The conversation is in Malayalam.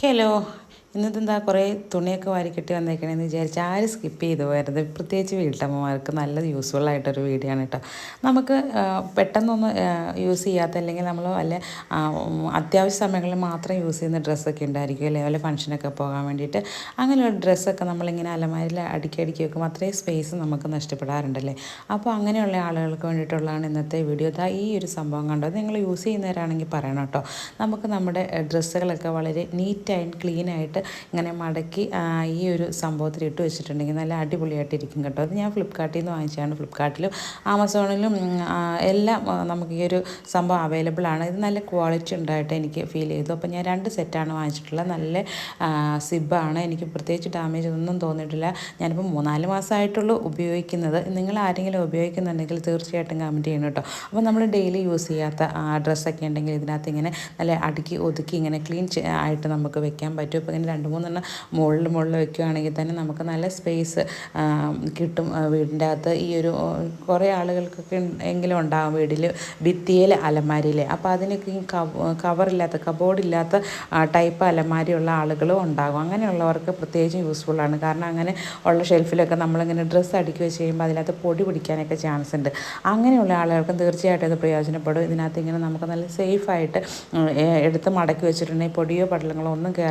Hello, ഇന്നത്തെ എന്താ കുറേ തുണിയൊക്കെ വാരിക്കെട്ടി വന്നേക്കണേന്ന് വിചാരിച്ച് ആരും സ്കിപ്പ് ചെയ്തു പോയത് പ്രത്യേകിച്ച് വീട്ടമ്മമാർക്ക് നല്ല യൂസ്ഫുൾ ആയിട്ടൊരു വീഡിയോ ആണ് കേട്ടോ നമുക്ക് പെട്ടെന്നൊന്നും യൂസ് ചെയ്യാത്ത അല്ലെങ്കിൽ നമ്മൾ വല്ല അത്യാവശ്യ സമയങ്ങളിൽ മാത്രം യൂസ് ചെയ്യുന്ന ഡ്രസ്സൊക്കെ ഉണ്ടായിരിക്കും അല്ലെങ്കിൽ വല്ല ഫംഗ്ഷനൊക്കെ പോകാൻ വേണ്ടിയിട്ട്. അങ്ങനെയുള്ള ഡ്രസ്സൊക്കെ നമ്മളിങ്ങനെ അലമാരിൽ അടുക്കി അടുക്കി വെക്കുമ്പോൾ അത്രയും സ്പേസ് നമുക്ക് നഷ്ടപ്പെടാറുണ്ടല്ലേ അപ്പോൾ അങ്ങനെയുള്ള ആളുകൾക്ക് വേണ്ടിയിട്ടുള്ളതാണ് ഇന്നത്തെ വീഡിയോ ഇതാ ഈ ഒരു സംഭവം കണ്ടോ? നിങ്ങൾ യൂസ് ചെയ്യുന്നവരാണെങ്കിൽ പറയണം കേട്ടോ നമുക്ക് നമ്മുടെ ഡ്രസ്സുകളൊക്കെ വളരെ നീറ്റ് ആൻഡ് ക്ലീൻ ആയിട്ട് ഇങ്ങനെ മടക്കി ഈ ഒരു സംഭവത്തിൽ ഇട്ട് വെച്ചിട്ടുണ്ടെങ്കിൽ നല്ല അടിപൊളിയായിട്ടിരിക്കും കേട്ടോ. അത് ഞാൻ ഫ്ലിപ്കാർട്ടിൽ നിന്ന് വാങ്ങിച്ചതാണ് ഫ്ലിപ്കാർട്ടിലും ആമസോണിലും എല്ലാം നമുക്ക് ഈ ഒരു സംഭവം അവൈലബിൾ ആണ്. ഇത് നല്ല ക്വാളിറ്റി ഉണ്ടായിട്ട് എനിക്ക് ഫീൽ ചെയ്തു. അപ്പോൾ ഞാൻ രണ്ട് സെറ്റാണ് വാങ്ങിച്ചിട്ടുള്ളത്. നല്ല സിബാണ് എനിക്ക് പ്രത്യേകിച്ച് ഡാമേജ് ഒന്നും തോന്നിയിട്ടില്ല. ഞാനിപ്പോൾ മൂന്നാൽ മാസമായിട്ടുള്ളൂ ഉപയോഗിക്കുന്നത്. നിങ്ങൾ ആരെങ്കിലും ഉപയോഗിക്കുന്നുണ്ടെങ്കിൽ തീർച്ചയായിട്ടും കമന്റ് ചെയ്യണം കേട്ടോ. അപ്പോൾ നമ്മൾ ഡെയിലി യൂസ് ചെയ്യാത്ത ഡ്രസ്സൊക്കെ ഉണ്ടെങ്കിൽ ഇതിനകത്ത് ഇങ്ങനെ നല്ല അടുക്കി ഒതുക്കി ഇങ്ങനെ ക്ലീൻ ആയിട്ട് നമുക്ക് വെക്കാൻ പറ്റും. അപ്പോൾ ഇങ്ങനെ രണ്ട് മൂന്നെണ്ണം മുകളിൽ മുകളിൽ വെക്കുകയാണെങ്കിൽ തന്നെ നമുക്ക് നല്ല സ്പേസ് കിട്ടും വീടിന്റെ അകത്ത്. ഈ ഒരു കുറേ ആളുകൾക്കൊക്കെ എങ്കിലും ഉണ്ടാകും വീട്ടിൽ ഭിത്തിയിൽ അലമാരിയിൽ. അപ്പോൾ അതിനൊക്കെ ഈ കവറില്ലാത്ത കബോർഡില്ലാത്ത ടൈപ്പ് അലമാരിയുള്ള ആളുകളും ഉണ്ടാകും. അങ്ങനെയുള്ളവർക്ക് പ്രത്യേകിച്ചും യൂസ്ഫുള്ളാണ് കാരണം അങ്ങനെ ഉള്ള ഷെൽഫിലൊക്കെ നമ്മളിങ്ങനെ ഡ്രസ്സ് അടുക്കി വെച്ച് കഴിയുമ്പോൾ അതിനകത്ത് പൊടി പിടിക്കാനൊക്കെ ചാൻസ് ഉണ്ട്. അങ്ങനെയുള്ള ആളുകൾക്കും തീർച്ചയായിട്ടും ഇത് പ്രയോജനപ്പെടും. ഇതിനകത്ത് ഇങ്ങനെ നമുക്ക് നല്ല സേഫായിട്ട് എടുത്ത് മടക്കി വെച്ചിട്ടുണ്ടെങ്കിൽ പൊടിയോ പടലങ്ങളോ ഒന്നും കയറാൻ